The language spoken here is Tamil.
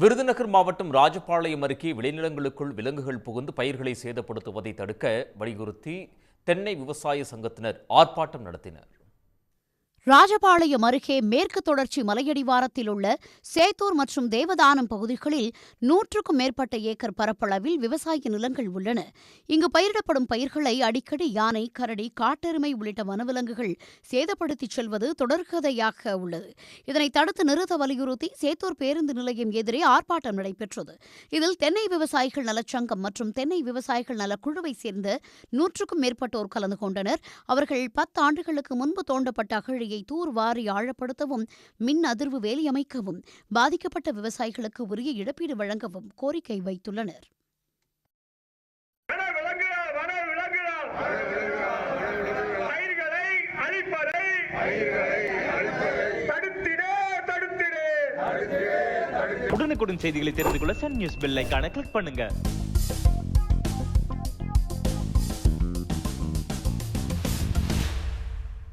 விருதுநகர் மாவட்டம் ராஜபாளையம் அருகே விளைநிலங்களுக்குள் விலங்குகள் புகுந்து பயிர்களை சேதப்படுத்துவதை தடுக்க வலியுறுத்தி தென்னை விவசாய சங்கத்தினர் ஆர்ப்பாட்டம் நடத்தினர். ராஜபாளையம் அருகே மேற்கு தொடர்ச்சி மலையடிவாரத்தில் உள்ள சேத்தூர் மற்றும் தேவதானம் பகுதிகளில் நூற்றுக்கும் மேற்பட்ட ஏக்கர் பரப்பளவில் விவசாய நிலங்கள் உள்ளன. இங்கு பயிரிடப்படும் பயிர்களை அடிக்கடி யானை கரடி காட்டெருமை உள்ளிட்ட வனவிலங்குகள் சேதப்படுத்திச் செல்வது தொடர்கதையாக உள்ளது. இதனை தடுத்து நிறுத்த வலியுறுத்தி சேத்தூர் பேருந்து நிலையம் எதிரே ஆர்ப்பாட்டம் நடைபெற்றது. இதில் தென்னை விவசாயிகள் நலச்சங்கம் மற்றும் தென்னை விவசாயிகள் நலக்குழுவைச் சேர்ந்த நூற்றுக்கும் மேற்பட்டோர் கலந்து கொண்டனர். அவர்கள் பத்து ஆண்டுகளுக்கு முன்பு தோண்டப்பட்ட அகழி அகழியை தூர்வாரி ஆழப்படுத்தவும் மின் அதிர்வு வேலி அமைக்கவும் பாதிக்கப்பட்ட விவசாயிகளுக்கு உரிய இழப்பீடு வழங்கவும் கோரிக்கை வைத்துள்ளனர். உடனுக்குடன் செய்திகளை தெரிந்து கொள்ள சன் நியூஸ் பெல் ஐகானை கிளிக் பண்ணுங்க.